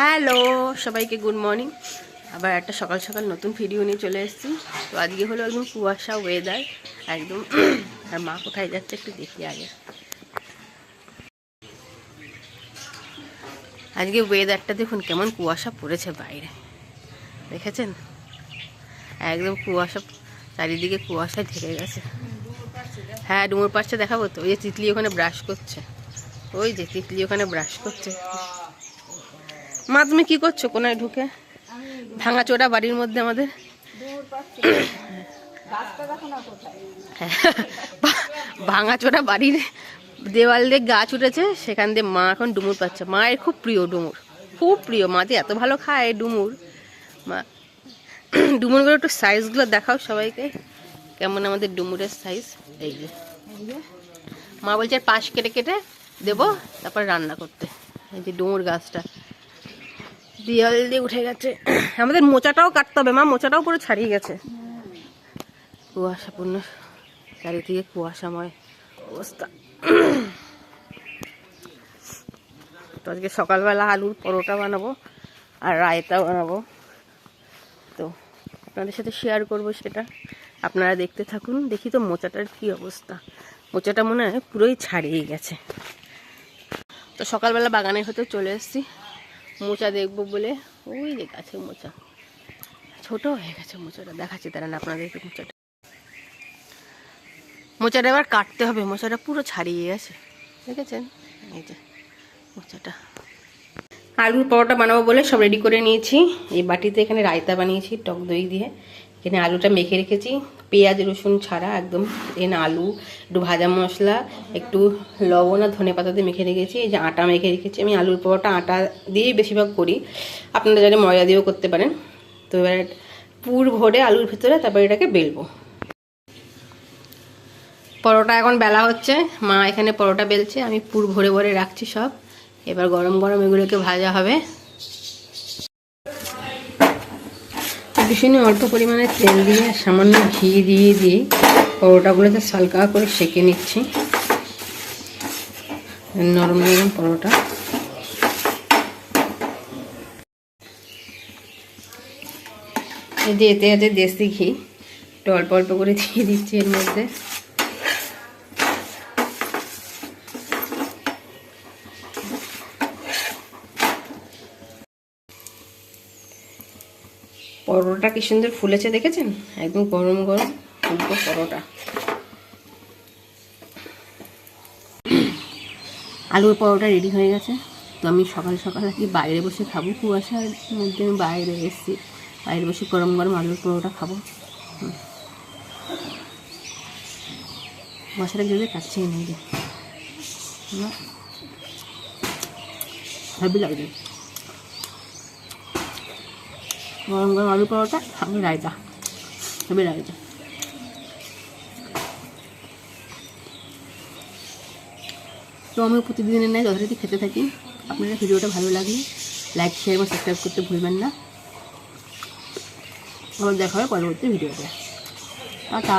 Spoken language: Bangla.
হ্যালো, সবাইকে গুড মর্নিং। আবার একটা সকাল সকাল নতুন ভিডিও নিয়ে চলে এসেছি। তো আজকে হলো একদম কুয়াশা ওয়েদার একদম। আর মা কোথায় যাচ্ছে একটু দেখি আগে। আজকে ওয়েদারটা দেখুন কেমন কুয়াশা পড়েছে বাইরে। দেখেছেন? একদম কুয়াশা, চারিদিকে কুয়াশায় ঢেকে গেছে। হ্যাঁ ডুমুর পাশটা দেখাবো তো? ওই যে তিতলি ওখানে ব্রাশ করছে। ওই যে তিতলি ওখানে ব্রাশ করছে। মা তুমি কি করছ? কোনায় ঢুকে? ভাঙা চোরা বাড়ির মধ্যে আমাদের? ভাঙা চোরা বাড়ির দেওয়াল দিয়ে গাছ উঠেছে, সেখান দিয়ে মা এখন ডুমুর পাচ্ছে। মায়ের খুব প্রিয় ডুমুর। খুব প্রিয়। মা যে এত ভালো খায় ডুমুর। মা, ডুমুরগুলো একটু সাইজগুলো দেখাও সবাইকে। কেমন আমাদের ডুমুরের সাইজ এই যে। মা বলছে, পাশ কেটে কেটে দেবো, তারপর রান্না করতে। এই যে ডুমুর গাছটা। দেওয়াল দিয়ে উঠে গেছে। আমাদের মোচাটাও কাটতে হবে, মা। মোচাটাও পুরো ছাড়িয়ে গেছে। কুয়াশাপূর্ণ। চারিদিকে কুয়াশাময় অবস্থা। তো আজকে সকালবেলা আলুর পরোটা বানাবো আর রায়তা বানাবো। তো আপনাদের সাথে শেয়ার করব সেটা। আপনারা দেখতে থাকুন, দেখি তো মোচাটার কি অবস্থা। মোচাটা মনে হয় পুরোই ছাড়িয়ে গেছে। তো সকালবেলা বাগানের হতে চলে এসেছি। মোচা দেখব বলে, ওই যে গাছে মোচা। ছোট হয়ে গেছে মোচাটা, দেখাচ্ছি তারা আপনাদেরকে মোচাটা। মোচাটা এবার কাটতে হবে, মোচাটা পুরো ছাড়িয়ে গেছে। দেখেছেন? এই যে মোচাটা। আলুর পরোটা বানাবো বলে সব রেডি করে নিয়েছি। এই বাটিতে এখানে রায়তা বানিয়েছি, টক দই দিয়ে। এখানে আলুটা মেখে রেখেছি। পেঁয়াজ, রসুন ছাড়া একদম। এখানে আলু, একটু ভাজা মশলা, একটু লবণ আর ধনে পাতা দিয়ে মেখে রেখেছি। এই যে আটা মেখে রেখেছি। আমি আলুর পরোটা আটা দিয়েই বেশিরভাগ করি। আপনারা যারা ময়দা দিয়েও করতে পারেন। তো এবার পুর ভরে আলুর ভিতরে তারপর এটাকে বেলবো। পরোটা এখন বেলা হচ্ছে। মা এখানে পরোটা বেলছে। আমি পুর ভরে ভরে রাখছি সব। এবার গরম গরম এগুলোকে ভাজা হবে। ভীষণই অল্প পরিমাণে তেল দিয়ে সামান্য ঘি দিয়ে দিয়ে পরোটাগুলোতে সালকা করে সেঁকে নিচ্ছি। নরম নরম পরোটা। এতে এতে দেশি ঘি, একটু অল্প অল্প করে দিয়ে দিচ্ছি এর মধ্যে। পরোটা কি সুন্দর ফুলেছে দেখেছেন? একদম গরম গরম ফুলকো পরোটা। আলুর পরোটা রেডি হয়ে গেছে। তো আমি সকাল সকাল আর কি বাইরে বসে খাব। কুয়াশার মধ্যে আমি বাইরে এসেছি। বাইরে বসে গরম গরম আলুর পরোটা খাব। মশাটা যদি কাটছেই নেই হেভি লাগবে। গরম গরম আলু পরোটা সঙ্গে রায়তা হেভি রায়তা। তো আমি প্রতিদিনের ন্যায় যথারীতি খেতে থাকি। আপনারা ভিডিওটা ভালো লাগলে লাইক শেয়ার এবং সাবস্ক্রাইব করতে ভুলবেন না। আবার দেখা হবে পরবর্তী ভিডিওতে। টাটা।